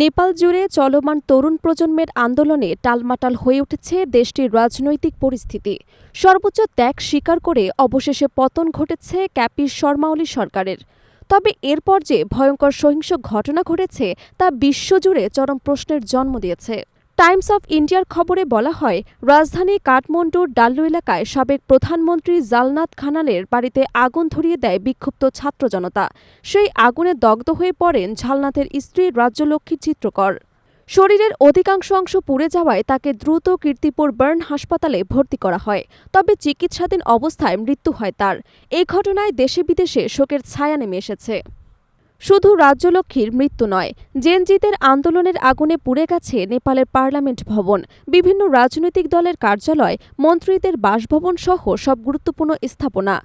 নেপাল জুড়ে চলমান তরুণ প্রজন্মের আন্দোলনে টালমাটাল হয়ে উঠেছে দেশটির রাজনৈতিক পরিস্থিতি। সর্বোচ্চ ত্যাগ স্বীকার করে অবশেষে পতন ঘটেছে ক্যাপির শর্মাওলি সরকারের। তবে এরপর যে ভয়ঙ্কর সহিংস ঘটনা ঘটেছে তা বিশ্বজুড়ে চরম প্রশ্নের জন্ম দিয়েছে। টাইমস অফ ইন্ডিয়ার খবরে বলা হয়, রাজধানী কাঠমান্ডুর ডাল্লু এলাকায় সাবেক প্রধানমন্ত্রী জালনাথ খানালের বাড়িতে আগুন ধরিয়ে দেয় বিক্ষুব্ধ ছাত্র জনতা। সেই আগুনে দগ্ধ হয়ে পড়েন ঝালনাথের স্ত্রী রাজ্যলক্ষ্মী চিত্রকর। শরীরের অধিকাংশ অংশ পুড়ে যাওয়ায় তাকে দ্রুত কীর্তিপুর বার্ন হাসপাতালে ভর্তি করা হয়, তবে চিকিৎসাধীন অবস্থায় মৃত্যু হয় তার। এই ঘটনায় দেশে বিদেশে শোকের ছায়া নেমে এসেছে। শুধু রাজ্যলক্ষ্মীর মৃত্যু নয়, জেনজিতের আন্দোলনের আগুনে পুড়ে গেছে নেপালের পার্লামেন্ট ভবন। বিভিন্ন রাজনৈতিক দলের কার্যালয়, মন্ত্রীদের বাসভবন সহ সব গুরুত্বপূর্ণ স্থাপনা।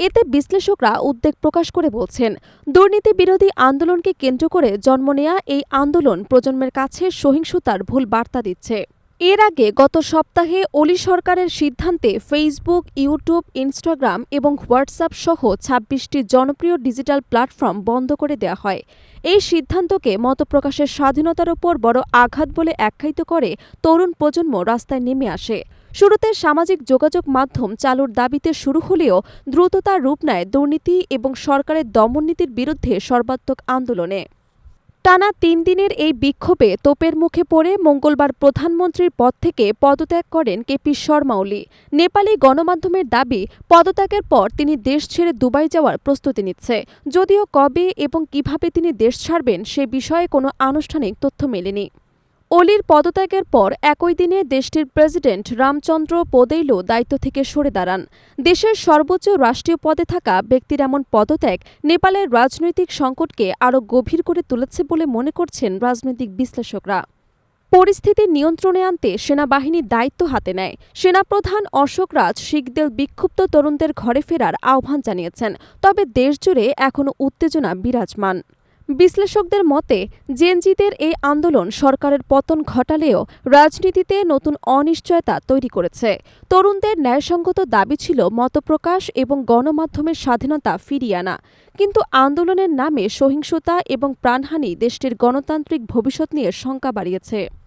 এতে বিশ্লেষকরা উদ্বেগ প্রকাশ করে বলছেন, দুর্নীতি বিরোধী আন্দোলনকে কেন্দ্র করে জন্ম নেয়া এই আন্দোলন প্রজন্মের কাছে সহিংসতার ভুল বার্তা দিচ্ছে। এর আগে গত সপ্তাহে অলি সরকারের সিদ্ধান্তে ফেসবুক ইউটিউব ইনস্টাগ্রাম এবং হোয়াটসঅ্যাপ সহ ছাব্বিশটি জনপ্রিয় ডিজিটাল প্ল্যাটফর্ম বন্ধ করে দেওয়া হয়। এই সিদ্ধান্তকে মতপ্রকাশের স্বাধীনতার ওপর বড় আঘাত বলে আখ্যায়িত করে তরুণ প্রজন্ম রাস্তায় নেমে আসে। শুরুতে সামাজিক যোগাযোগ মাধ্যম চালুর দাবিতে শুরু হলেও দ্রুত তার রূপ নেয় দুর্নীতি এবং সরকারের দমননীতির বিরুদ্ধে সর্বাত্মক আন্দোলনে। টানা তিন দিনের এই বিক্ষোভে তোপের মুখে পড়ে মঙ্গলবার প্রধানমন্ত্রীর পদ থেকে পদত্যাগ করেন কেপি শর্মা ওলি। নেপালি গণমাধ্যমের দাবি, পদত্যাগের পর তিনি দেশ ছেড়ে দুবাই যাওয়ার প্রস্তুতি নিচ্ছে। যদিও কবে এবং কীভাবে তিনি দেশ ছাড়বেন সে বিষয়ে কোনো আনুষ্ঠানিক তথ্য মেলেনি। অলির পদত্যাগের পর একই দিনে দেশটির প্রেসিডেন্ট রামচন্দ্র পদেইলো দায়িত্ব থেকে সরে দাঁড়ান। দেশের সর্বোচ্চ রাষ্ট্রীয় পদে থাকা ব্যক্তির এমন পদত্যাগ নেপালের রাজনৈতিক সংকটকে আরও গভীর করে তুলেছে বলে মনে করছেন রাজনৈতিক বিশ্লেষকরা। পরিস্থিতি নিয়ন্ত্রণে আনতে সেনাবাহিনী দায়িত্ব হাতে নেয়। সেনাপ্রধান অশোক রাজ শিখদের বিক্ষুব্ধ তরুণদের ঘরে ফেরার আহ্বান জানিয়েছেন, তবে দেশজুড়ে এখনও উত্তেজনা বিরাজমান। বিশ্লেষকদের মতে, জেনজিদের এই আন্দোলন সরকারের পতন ঘটালেও রাজনীতিতে নতুন অনিশ্চয়তা তৈরি করেছে। তরুণদের ন্যায়সঙ্গত দাবি ছিল মতপ্রকাশ এবং গণমাধ্যমের স্বাধীনতা ফিরিয়ে আনা। কিন্তু আন্দোলনের নামে সহিংসতা এবং প্রাণহানি দেশটির গণতান্ত্রিক ভবিষ্যৎ নিয়ে শঙ্কা বাড়িয়েছে।